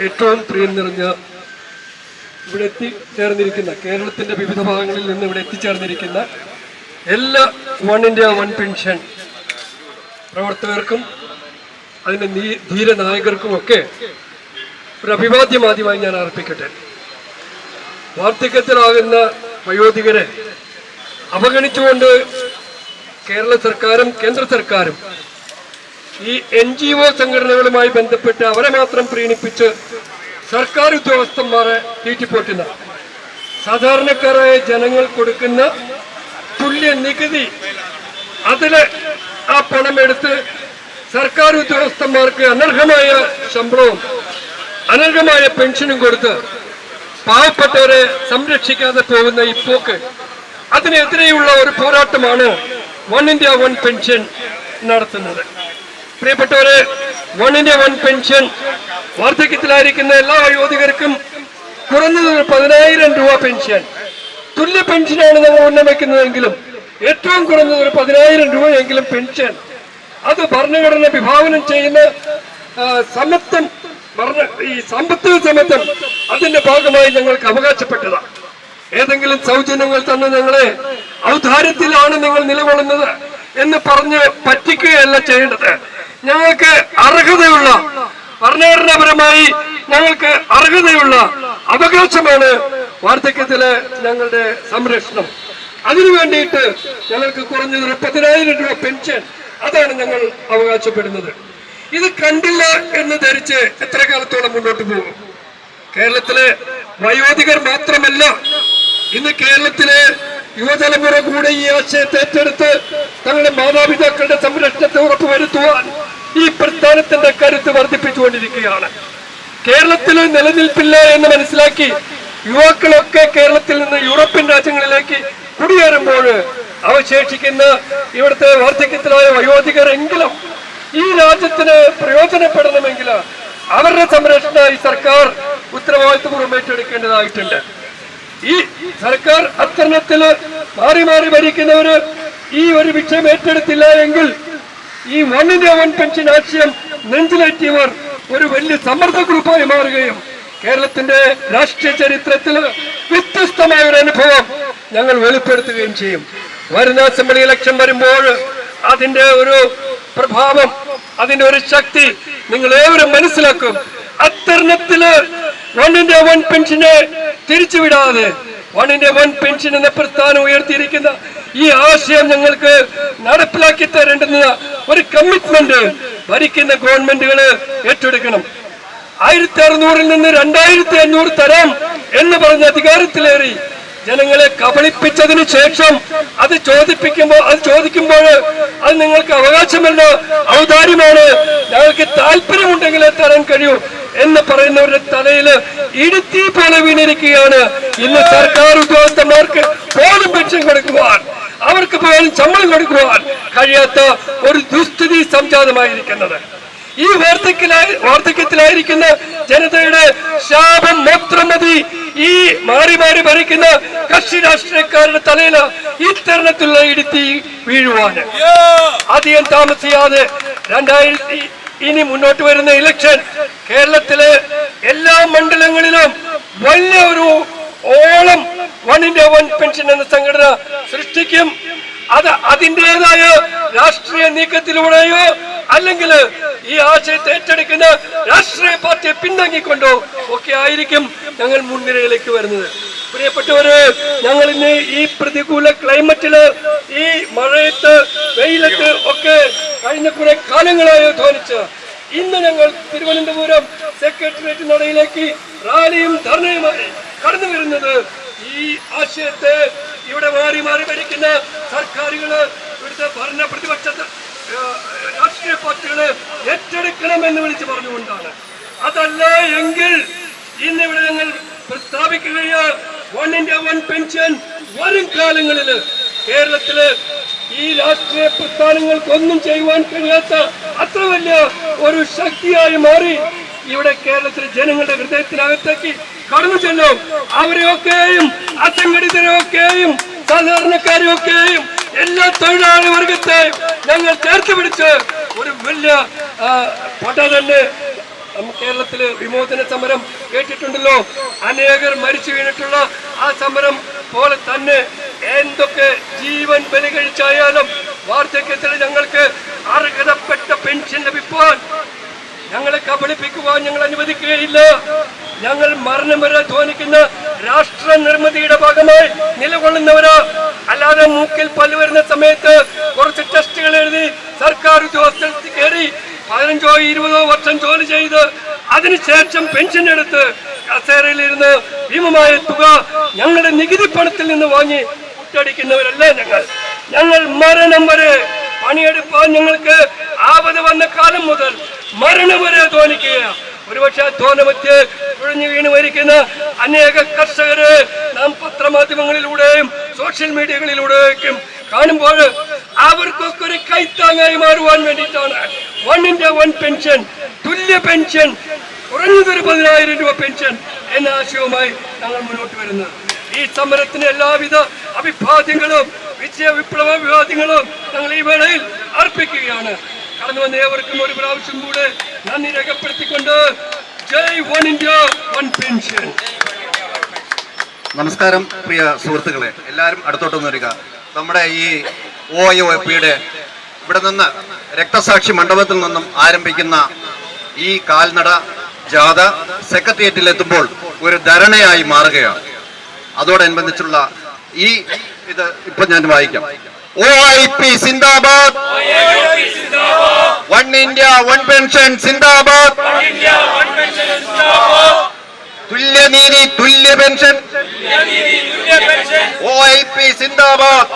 ഏറ്റവും പ്രിയം നിറഞ്ഞ ഇവിടെ എത്തിച്ചേർന്നിരിക്കുന്ന കേരളത്തിന്റെ വിവിധ ഭാഗങ്ങളിൽ നിന്ന് ഇവിടെ എത്തിച്ചേർന്നിരിക്കുന്ന എല്ലാ വൺ ഇന്ത്യ വൺ പെൻഷൻ പ്രവർത്തകർക്കും അതിന്റെ നീ- ധീരനായകർക്കും ഒക്കെ ഒരു അഭിവാദ്യം ആദ്യമായി ഞാൻ അർപ്പിക്കട്ടെ. വാർദ്ധക്യത്തിലാകുന്ന വയോധികരെ അവഗണിച്ചുകൊണ്ട് കേരള സർക്കാരും കേന്ദ്ര സർക്കാരും ഈ എൻ ജി ഒ സംഘടനകളുമായി ബന്ധപ്പെട്ട് അവരെ മാത്രം പ്രീണിപ്പിച്ച് സർക്കാർ ഉദ്യോഗസ്ഥന്മാരെ തീറ്റിപ്പോറ്റുന്ന സാധാരണക്കാരായ ജനങ്ങൾ കൊടുക്കുന്ന തുല്യ നികുതി അതിലെ ആ പണം എടുത്ത് സർക്കാർ ഉദ്യോഗസ്ഥന്മാർക്ക് അനർഹമായ ശമ്പളവും അനർഹമായ പെൻഷനും കൊടുത്ത് പാവപ്പെട്ടവരെ സംരക്ഷിക്കാതെ പോകുന്ന ഈ പോക്ക് അതിനെതിരെയുള്ള ഒരു പോരാട്ടമാണ് വൺ ഇന്ത്യ വൺ പെൻഷൻ നടത്തുന്നത്. പ്രിയപ്പെട്ടവരെ വണ്ണിന്റെ വൺ പെൻഷൻ വാർദ്ധക്യത്തിലായിരിക്കുന്ന എല്ലാ വയോധികർക്കും കുറഞ്ഞത് ഒരു പതിനായിരം രൂപ പെൻഷൻ തുല്യ പെൻഷനാണ് നമ്മൾ ഉന്നമിക്കുന്നതെങ്കിലും ഏറ്റവും കുറഞ്ഞത് ഒരു പതിനായിരം രൂപയെങ്കിലും പെൻഷൻ അത് ഭരണഘടന വിഭാവനം ചെയ്യുന്ന സമത്വം ഈ സാമ്പത്തിക സമത്വം അതിന്റെ ഭാഗമായി ഞങ്ങൾക്ക് അവകാശപ്പെട്ടതാണ്. ഏതെങ്കിലും സൗജന്യങ്ങൾ തന്നെ ഞങ്ങളെ ഔദാര്യത്തിലാണ് നിങ്ങൾ നിലകൊള്ളുന്നത് എന്ന് പറഞ്ഞ് പറ്റിക്കുകയല്ല ചെയ്യേണ്ടത്. ഞങ്ങൾക്ക് അർഹതയുള്ള ഭരണഘടനാപരമായി ഞങ്ങൾക്ക് അർഹതയുള്ള അവകാശമാണ് വാർദ്ധക്യത്തിലെ ഞങ്ങളുടെ സംരക്ഷണം. അതിനു വേണ്ടിയിട്ട് ഞങ്ങൾക്ക് കുറഞ്ഞത് മുപ്പതിനായിരം പതിനായിരം രൂപ പെൻഷൻ അതാണ് ഞങ്ങൾ അവകാശപ്പെടുന്നത്. ഇത് കണ്ടില്ല എന്ന് ധരിച്ച് എത്ര കാലത്തോളം മുന്നോട്ട് പോകും? കേരളത്തിലെ വയോധികർ മാത്രമല്ല ഇന്ന് കേരളത്തിലെ യുവതലമുറ കൂടെ ഈ ആശയത്തെ ഏറ്റെടുത്ത് തങ്ങളുടെ മാതാപിതാക്കളുടെ സംരക്ഷണത്തെ ഉറപ്പുവരുത്തുവാൻ ഈ പ്രസ്ഥാനത്തിന്റെ കരുത്ത് വർദ്ധിപ്പിച്ചുകൊണ്ടിരിക്കുകയാണ്. കേരളത്തിൽ നിലനിൽപ്പില്ല എന്ന് മനസ്സിലാക്കി യുവാക്കളൊക്കെ കേരളത്തിൽ നിന്ന് യൂറോപ്യൻ രാജ്യങ്ങളിലേക്ക് കുടിയേറുമ്പോൾ അവശേഷിക്കുന്ന ഇവിടുത്തെ വാർദ്ധക്യത്തിലായ വയോധികർ എങ്കിലും ഈ രാജ്യത്തിന് പ്രയോജനപ്പെടണമെങ്കിൽ അവരുടെ സംരക്ഷണമായി സർക്കാർ ഉത്തരവാദിത്വപൂർവം ഏറ്റെടുക്കേണ്ടതായിട്ടുണ്ട്. ഈ സർക്കാർ അത്തരണത്തിൽ മാറി മാറി ഭരിക്കുന്നവര് ഈ ഒരു വിഷയം ഏറ്റെടുത്തില്ല എങ്കിൽ ഈ മണ്ണിന്റെ വൻ പെൻഷൻ ആശയം നെഞ്ചിലേറ്റിയവർ ഒരു വലിയ സമ്മർദ്ദ ഗ്രൂപ്പായി മാറുകയും കേരളത്തിന്റെ രാഷ്ട്രീയ ചരിത്രത്തിൽ വ്യത്യസ്തമായ ഒരു അനുഭവം ഞങ്ങൾ വെളിപ്പെടുത്തുകയും ചെയ്യും. വരുന്ന അസംബ്ലി ഇലക്ഷൻ വരുമ്പോൾ അതിന്റെ ഒരു പ്രഭാവം അതിന്റെ ഒരു ശക്തി നിങ്ങൾ ഏവരും മനസ്സിലാക്കും. അത്തരണത്തിൽ വൺ ഇന്ത്യ വൺ പെൻഷനെ തിരിച്ചുവിടാതെ ഇന്ത്യ വൺ പെൻഷൻ എന്ന പ്രസ്ഥാനം ഉയർത്തിയിരിക്കുന്ന ഈ ആശയം ഞങ്ങൾക്ക് നടപ്പിലാക്കി തരേണ്ടുന്ന ഒരു കമ്മിറ്റ്മെന്റ് ഭരിക്കുന്ന ഗവൺമെന്റുകൾ ഏറ്റെടുക്കണം. ആയിരത്തി അറുന്നൂറിൽ നിന്ന് രണ്ടായിരത്തി അഞ്ഞൂറ് തരാം എന്ന് പറഞ്ഞ അധികാരത്തിലേറി ജനങ്ങളെ കബളിപ്പിച്ചതിന് ശേഷം അത് ചോദിപ്പിക്കുമ്പോൾ അത് ചോദിക്കുമ്പോൾ അത് നിങ്ങൾക്ക് അവകാശമല്ല ഔദാര്യമാണ്. ഞങ്ങൾക്ക് താല്പര്യമുണ്ടെങ്കിലേ തരാൻ കഴിയൂ. എന്ന് പറയുന്നവരുടെ തലയിൽ ഇടുത്തി പോലെ വീണിരിക്കുകയാണ്. ഇന്ന് സർക്കാർ ഉദ്യോഗസ്ഥന്മാർക്ക് പോലും പെൻഷൻ കൊടുക്കുവാൻ അവർക്ക് പോലും ശമ്പളം കൊടുക്കുവാൻ കഴിയാത്ത ഒരു ദുസ്ഥിതി സംജാതമായിരിക്കുന്നത്. ഈ വാർദ്ധക്യത്തിലായി വാർദ്ധക്യത്തിലായിരിക്കുന്ന ജനതയുടെ ശാപം മാത്രം മതി. ഈ മാറി മാറി ഭരിക്കുന്ന കക്ഷി രാഷ്ട്രീയക്കാരുടെ തലയിൽ ഇത്തരണത്തിലുള്ള തരണത്തിലുള്ള ഇടുത്തി വീഴുവാന് അധികം താമസിയാതെ രണ്ടായിരത്തി ഇനി മുന്നോട്ട് വരുന്ന ഇലക്ഷൻ കേരളത്തിലെ എല്ലാ മണ്ഡലങ്ങളിലും വലിയ ഒരു ഓളം വൺ ഇന്ത്യ വൺ പെൻഷൻ എന്ന സംഘടന സൃഷ്ടിക്കും. അത് അതിന്റെതായ രാഷ്ട്രീയ നീക്കത്തിലൂടെയോ അല്ലെങ്കിൽ ഈ ആശയത്തെ ഏറ്റെടുക്കുന്ന രാഷ്ട്രീയ പാർട്ടിയെ പിന്തങ്ങിക്കൊണ്ടോ ഒക്കെ ആയിരിക്കും ഞങ്ങൾ മുൻനിരയിലേക്ക് വരുന്നത്. പ്രിയപ്പെട്ടവര് ഞങ്ങൾ ഇന്ന് ഈ പ്രതികൂല ക്ലൈമറ്റിൽ ഈ മഴയത്ത് വെയിലത്ത് ഒക്കെ കഴിഞ്ഞ കുറെ കാലങ്ങളായി ധ്വനിച്ച് ഇന്ന് ഞങ്ങൾ തിരുവനന്തപുരം സെക്രട്ടേറിയറ്റ് നടയിലേക്ക് റാലിയും ധർണയുമായി കടന്നു വരുന്നത്. ഈ ആശയത്തെ ഇവിടെ മാറി മാറി ഭരിക്കുന്ന സർക്കാരുകൾ ഇവിടുത്തെ ഭരണ പ്രതിപക്ഷ രാഷ്ട്രീയ പാർട്ടികൾ ഏറ്റെടുക്കണമെന്ന് വിളിച്ചു പറഞ്ഞുകൊണ്ടാണ്. അതല്ല എങ്കിൽ ഇന്ന് ഇവിടെ ഞങ്ങൾ പ്രസ്താവിക്കുകയ വൺ ഇന്ത്യ വൺ പെൻഷൻ വരും കാലങ്ങളിൽ കേരളത്തിൽ ഈ രാഷ്ട്രീയ പ്രസ്ഥാനങ്ങൾക്കൊന്നും ചെയ്യുവാൻ കഴിയാത്ത അത്ര വലിയ ഒരു ശക്തിയായി മാറി ഇവിടെ കേരളത്തിലെ ജനങ്ങളുടെ ഹൃദയത്തിനകത്തേക്ക് കടന്നു ചെല്ലും. അവരെയൊക്കെയും അസംഘടിതരെയൊക്കെയും സാധാരണക്കാരെയൊക്കെയും എല്ലാ തൊഴിലാളി വർഗത്തെയും ഞങ്ങൾ ചേർത്ത് പിടിച്ച് ഒരു വലിയ പട തന്നെ കേരളത്തിൽ വിമോചന സമരം കേട്ടിട്ടുണ്ടല്ലോ. അനേകർ മരിച്ചു വീണിട്ടുള്ള ആ സമരം പോലെ തന്നെ എന്തൊക്കെ ജീവൻ ബലി കഴിച്ചായാലും വാർദ്ധക്യത്തിൽ ഞങ്ങൾക്ക് അർഹതപ്പെട്ട പെൻഷൻ ലഭിക്കുവാൻ ഞങ്ങളെ കബളിപ്പിക്കുവാൻ ഞങ്ങൾ അനുവദിക്കുകയില്ല. ഞങ്ങൾ മരണം വരെ ധ്വനിക്കുന്ന രാഷ്ട്ര നിർമ്മിതിയുടെ ഭാഗമായി നിലകൊള്ളുന്നവരാ. അല്ലാതെ മൂക്കിൽ പല്ല് വരുന്ന സമയത്ത് കുറച്ച് ടെസ്റ്റുകൾ എഴുതി സർക്കാർ ഉദ്യോഗസ്ഥർക്ക് കയറി പതിനഞ്ചോ ഇരുപതോ വർഷം ജോലി ചെയ്ത് അതിനുശേഷം പെൻഷൻ എടുത്ത് കസേരയിലിരുന്ന് ഭീമമായ തുക ഞങ്ങളുടെ നികുതി പണത്തിൽ നിന്ന് വാങ്ങി കുറ്റടിക്കുന്നവരല്ല ഞങ്ങൾ. ഞങ്ങൾ മരണം വരെ പണിയെടുപ്പാൻ ഞങ്ങൾക്ക് ആപത് വന്ന കാലം മുതൽ മരണം വരെ തോന്നിക്കുകയാണ് ഒരുപക്ഷെ തോന്നമറ്റ് കുഴഞ്ഞു വീണ് മരിക്കുന്ന അനേക കർഷകര് നാം പത്രമാധ്യമങ്ങളിലൂടെയും സോഷ്യൽ മീഡിയകളിലൂടെയും കാണുമ്പോൾ അവർക്കൊക്കെ ഒരു കൈത്താങ്ങായി മാറുവാൻ വേണ്ടിയിട്ടാണ്. വൺ വൺ പെൻഷൻ തുല്യ പെൻഷൻ കുറഞ്ഞതൊരു പതിനായിരം രൂപ പെൻഷൻ എന്ന ആശയവുമായി ഞങ്ങൾ മുന്നോട്ട് വരുന്നത്. ഈ സമരത്തിന് എല്ലാവിധ അഭിവാദ്യങ്ങളും വിജയ വിപ്ലവ വിവാദികളും ഞങ്ങൾ ഈ വേളയിൽ അർപ്പിക്കുകയാണ്. കടന്നു വന്ന ഏവർക്കും ഒരു പ്രാവശ്യം കൂടെ നന്ദി രേഖപ്പെടുത്തിക്കൊണ്ട് ജയ് വൺ ഇന്ത്യ വൺ പെൻഷൻ. നമസ്കാരം പ്രിയ സുഹൃത്തുക്കളെ. എല്ലാവരും അടുത്തോട്ടൊന്ന് വരിക. നമ്മുടെ ഈ ഒ ഐ ഒ പിയുടെ ഇവിടെ നിന്ന് രക്തസാക്ഷി മണ്ഡപത്തിൽ നിന്നും ആരംഭിക്കുന്ന ഈ കാൽനട ജാഥ സെക്രട്ടേറിയറ്റിൽ എത്തുമ്പോൾ ഒരു ധരണയായി മാറുകയാണ്. അതോടനുബന്ധിച്ചുള്ള ഈ ഇത് ഇപ്പൊ ഞാൻ വായിക്കാം. ഒ ഐ പി സിന്ദാബാദ്. വൺ ഇന്ത്യ വൺ പെൻഷൻ സിന്ദാബാദ്. തുല്യനീതി തുല്യ പെൻഷൻ. ഒ ഐ പി സിന്ദാബാദ്.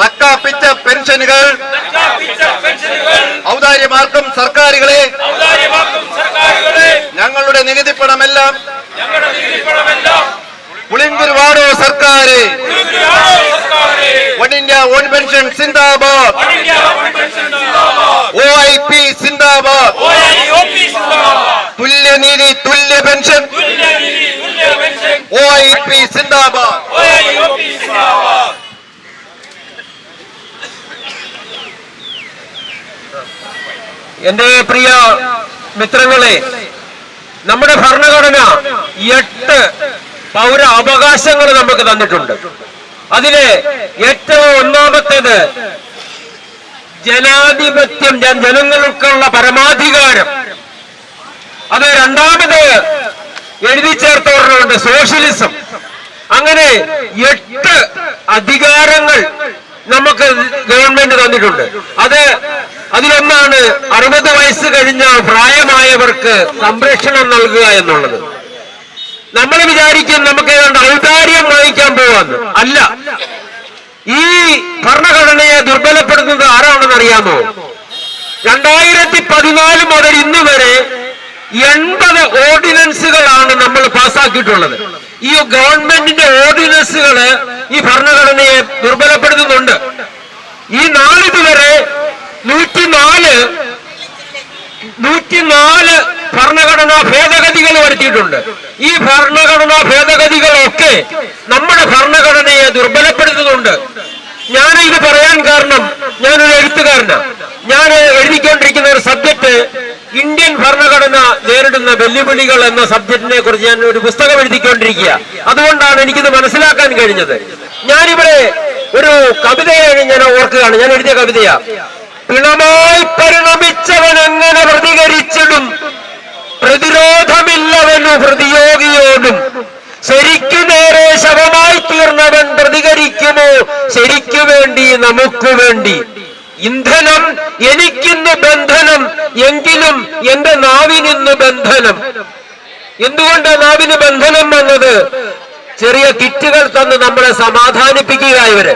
നക്കാപ്പിച്ച പെൻഷനുകൾ. ഔദാര്യമാർക്കും സർക്കാരുകളെ. ഞങ്ങളുടെ നികുതി പണമെല്ലാം പുളിങ്കുർ വാടോ സർക്കാര്? വൺ ഇന്ത്യ വൺ പെൻഷൻ സിന്ദാബാദ്. ഒ ഐ പി സിന്ദാബാദ്. തുല്യനീതി തുല്യ പെൻഷൻ. ഒ ഐ പി സിന്ദാബാദ്. എന്റെ പ്രിയ മിത്രങ്ങളെ നമ്മുടെ ഭരണഘടന എട്ട് പൗര അവകാശങ്ങൾ നമുക്ക് തന്നിട്ടുണ്ട്. അതിലെ ഏറ്റവും ഒന്നാമത്തേത് ജനാധിപത്യം ജനങ്ങൾക്കുള്ള പരമാധികാരം. അത് രണ്ടാമത് എഴുതി ചേർത്തവരുണ്ട് സോഷ്യലിസം. അങ്ങനെ എട്ട് അധികാരങ്ങൾ നമുക്ക് ഗവൺമെന്റ് തന്നിട്ടുണ്ട്. അത് അതിലൊന്നാണ് അറുപത് വയസ്സ് കഴിഞ്ഞ പ്രായമായവർക്ക് സംരക്ഷണം നൽകുക എന്നുള്ളത്. നമ്മൾ വിചാരിക്കും നമുക്ക് ഏതാണ്ട് ഔദാര്യം വാങ്ങിക്കാൻ പോവാന്ന്. അല്ല. ഈ ഭരണഘടനയെ ദുർബലപ്പെടുത്തുന്നത് ആരാണെന്ന് അറിയാമോ? രണ്ടായിരത്തി പതിനാല് മുതൽ ഇന്ന് വരെ എൺപത് ഓർഡിനൻസുകളാണ് നമ്മൾ പാസ്സാക്കിയിട്ടുള്ളത്. ഈ ഗവൺമെന്റിന്റെ ഓർഡിനൻസുകൾ ഈ ഭരണഘടനയെ ദുർബലപ്പെടുത്തുന്നുണ്ട്. ഈ നാളിതുവരെ നൂറ്റിനാല് നൂറ്റിനാല് ഭരണഘടനാ ഭേദഗതികൾ വരുത്തിയിട്ടുണ്ട്. ഈ ഭരണഘടനാ ഭേദഗതികളൊക്കെ നമ്മുടെ ഭരണഘടനയെ ദുർബലപ്പെടുത്തുന്നുണ്ട്. ഞാൻ ഇത് പറയാൻ കാരണം ഞാനൊരു എഴുത്തുകാരനാണ് ഞാൻ എഴുതിക്കൊണ്ടിരിക്കുന്ന ഒരു സബ്ജക്ട് ഇന്ത്യൻ ഭരണഘടന നേരിടുന്ന വെല്ലുവിളികൾ എന്ന സബ്ജക്റ്റിനെ കുറിച്ച് ഞാൻ ഒരു പുസ്തകം എഴുതിക്കൊണ്ടിരിക്കുക. അതുകൊണ്ടാണ് എനിക്കിത് മനസ്സിലാക്കാൻ കഴിഞ്ഞത്. ഞാനിവിടെ ഒരു കവിതയാണ് ഞാൻ ഓർക്കുകയാണ്. ഞാൻ എഴുതിയ കവിതയാണ് പിണമായി പരിണമിച്ചവൻ എങ്ങനെ പ്രതികരിച്ചിടും? പ്രതിരോധമില്ലവനു പ്രതിയോഗിയോടും ശരിക്കു നേരെ ശവമായി തീർന്നവൻ പ്രതികരിക്കുമോ? ശരിക്കു വേണ്ടി നമുക്ക് വേണ്ടി. ഇന്ധനം എനിക്കിന്ന് ബന്ധനം എങ്കിലും എന്റെ നാവിനിന്ന് ബന്ധനം. എന്തുകൊണ്ടാണ് നാവിന് ബന്ധനം വന്നത്? ചെറിയ കിറ്റുകൾ തന്ന് നമ്മളെ സമാധാനിപ്പിക്കുക ഇവർ.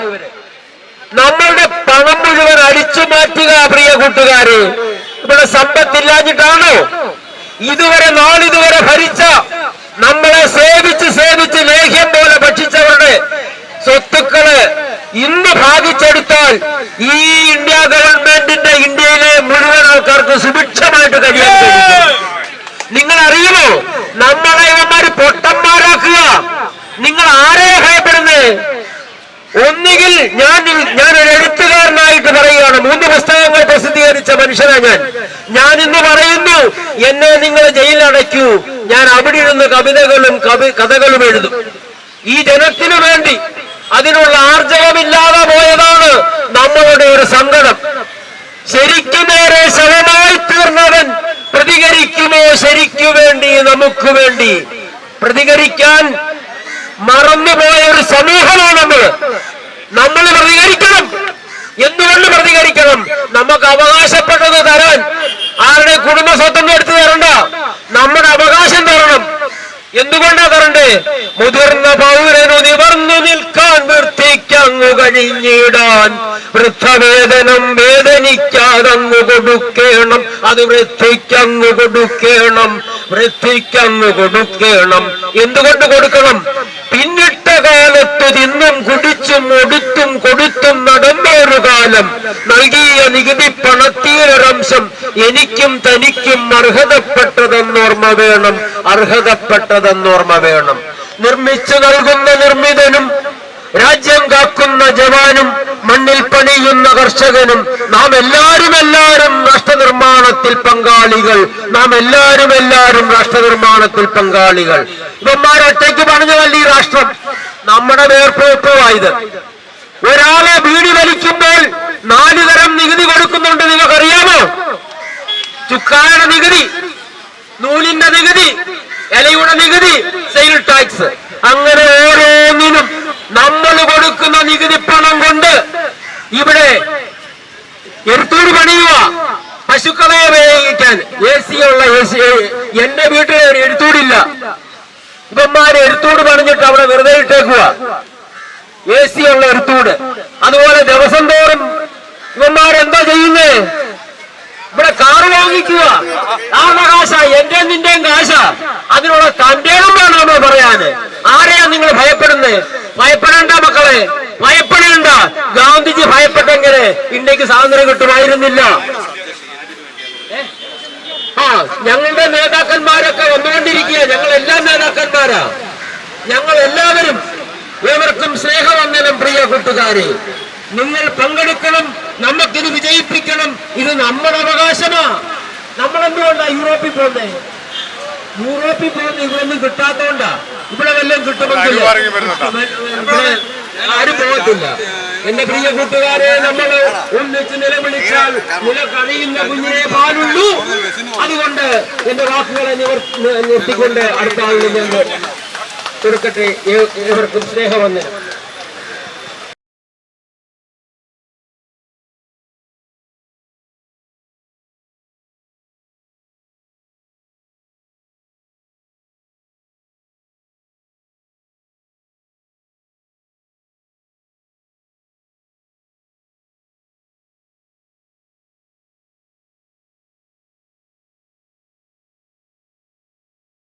നമ്മളുടെ പണം മുഴുവൻ അടിച്ചു മാറ്റുക പ്രിയ കൂട്ടുകാരെ. ഇവിടെ സമ്പത്തില്ലാഞ്ഞിട്ടാണോ? ഇതുവരെ നാളിതുവരെ ഭരിച്ച നമ്മളെ സേവിച്ച് സേവിച്ച് ലേഹ്യം പോലെ ഭക്ഷിച്ചവരുടെ സ്വത്തുക്കൾ ഇന്ന് ഭാഗിച്ചെടുത്താൽ ഈ ഇന്ത്യ ഗവൺമെന്റിന്റെ ഇന്ത്യയിലെ മുഴുവൻ ആൾക്കാർക്ക് സുഭിക്ഷമായിട്ട് കഴിയാൻ കഴിയും. നിങ്ങൾ അറിയുമോ നമ്മളെ ഇവന്മാര് പൊട്ടന്മാരാക്കുക. നിങ്ങൾ ആരെയാ ഭയപ്പെടുന്നത് ഒന്നുകിൽ ഞാൻ ഞാൻ ഒരു എഴുത്തുകാരനായിട്ട് പറയുകയാണ്. മൂന്ന് പുസ്തകങ്ങൾ പ്രസിദ്ധീകരിച്ച മനുഷ്യനാണ് മനുഷ്യനാ ഞാൻ. ഞാൻ ഇന്ന് എന്നെ നിങ്ങൾ ജയിലടയ്ക്കൂ ഞാൻ അവിടെ ഇരുന്ന് കവിതകളും കവി കഥകളും എഴുതും. ഈ ജനത്തിനു വേണ്ടി അതിനുള്ള ആർജവമില്ലാതെ പോയതാണ് നമ്മളുടെ ഒരു സങ്കടം. ശരിക്കു നേരെ ശവമായി തീർന്നവൻ പ്രതികരിക്കുമോ ശരിക്കു വേണ്ടി നമുക്ക് വേണ്ടി? പ്രതികരിക്കാൻ മറന്നുപോയ ഒരു സമൂഹമാണ് നമ്മൾ നമ്മൾ പ്രതികരിക്കണം. എന്തുകൊണ്ട് പ്രതികരിക്കണം? നമുക്ക് തരാൻ ആരുടെ സ്വത്തം എടുത്തു തരണ്ട. നമ്മുടെ അവകാശം തരണം. എന്തുകൊണ്ടാ തരണ്ടേ? മുതിർന്ന പൗരനു നിവർന്നു നിൽക്കാൻ വൃത്തിക്കങ്ങു കഴിഞ്ഞിടാൻ വൃദ്ധവേദനം വേദനിക്കാതങ്ങു കൊടുക്കേണം. അത് വൃത്തിക്കങ്ങു കൊടുക്കേണം. വൃത്തിക്കങ്ങു കൊടുക്കേണം. എന്തുകൊണ്ട് കൊടുക്കണം? പിന്നിട്ട കാലത്തു നിന്നും കുടിച്ചും ഒടുത്തും കൊടുത്തും നടന്നൊരു കാലം. നൽകിയ നികുതി പണത്തിയൊരംശം എനിക്കും തനിക്കും അർഹതപ്പെട്ടതെന്നോർമ്മ വേണം. അർഹതപ്പെട്ടതെന്നോർമ്മ വേണം. നിർമ്മിച്ചു നൽകുന്ന നിർമ്മിതനും രാജ്യം കാക്കുന്ന ജവാനും മണ്ണിൽ പണിയുന്ന കർഷകനും നാം എല്ലാവരും എല്ലാവരും രാഷ്ട്രനിർമ്മാണത്തിൽ പങ്കാളികൾ. നാം എല്ലാവരും എല്ലാവരും രാഷ്ട്രനിർമ്മാണത്തിൽ പങ്കാളികൾ. ഇവന്മാരൊറ്റയ്ക്ക് പറഞ്ഞതല്ല ഈ രാഷ്ട്രം. നമ്മുടെ വേർപ്പുവായത് ഒരാളെ വീടി വലിക്കുമ്പോൾ നാല് തരം നികുതി കൊടുക്കുന്നുണ്ട് നിങ്ങൾക്കറിയാമോ? ചുക്കായുടെ നികുതി നൂലിന്റെ നികുതി ഇലയുടെ നികുതി സെയിൽ ടാക്സ് അങ്ങനെ ഓരോന്നിനും നമ്മൾ കൊടുക്കുന്ന നികുതി പണം കൊണ്ട് ഇവിടെ എടുത്തൂട് പണിയുക പശുക്കളെ വേവിക്കാൻ എ സി ഉള്ള എ സി എന്റെ വീട്ടിൽ എടുത്തൂടില്ല ഇവന്മാര് എടുത്തൂട് പറഞ്ഞിട്ട് അവിടെ വെറുതെ ഇട്ടേക്കുക എ സി ഉള്ള എടുത്തൂട് അതുപോലെ ദിവസം തോറും ഇവന്മാരെന്താ ചെയ്യുന്നേ? ഇവിടെ കാറ് വാങ്ങിക്കുക. ആരുടെ കാശ? എന്റെ നിന്റെയും കാശ. അതിനുള്ള കണ്ടേണം വേണം നമ്മൾ പറയാന്. ആരെയാ നിങ്ങൾ ഭയപ്പെടുന്നത് ഭയപ്പെടേണ്ട മക്കളെ ഭയപ്പെടേണ്ട. ഗാന്ധിജി ഭയപ്പെട്ടെങ്കിൽ ഇന്ത്യയ്ക്ക് സ്വാതന്ത്ര്യം കിട്ടുമായിരുന്നില്ല. ഞങ്ങളുടെ നേതാക്കന്മാരൊക്കെ വന്നുകൊണ്ടിരിക്കുക ഞങ്ങൾ എല്ലാ നേതാക്കന്മാരാ. ഞങ്ങൾ എല്ലാവരും ഏവർക്കും സ്നേഹവന്ദനം പ്രിയ കൂട്ടുകാരെ. നിങ്ങൾ പങ്കെടുക്കണം നമുക്കിത് വിജയിപ്പിക്കണം. ഇത് നമ്മുടെ അവകാശമാ. നമ്മളെന്തുകൊണ്ടാ യൂറോപ്പിൽ പോകുന്നേ? യൂറോപ്പിൽ പോകുന്ന ഇവിടൊന്നും കിട്ടാത്തോണ്ടാ ഇവിടെ വല്ലതും ഇവിടെ ആരും പോകത്തില്ല. എന്റെ പ്രിയ കൂട്ടുകാരെ നമ്മൾ ഒന്നിച്ച് നിലവിളിച്ചാൽ നില കഴിയുന്ന കുഞ്ഞിനെ പാലുള്ളൂ. അതുകൊണ്ട് എന്റെ വാക്കുകളെ നിർത്തിക്കൊണ്ട് അടുത്ത ആളിൽ ഞാൻ കൊടുക്കട്ടെ. ഏവർക്കും സ്നേഹവന്ദനം.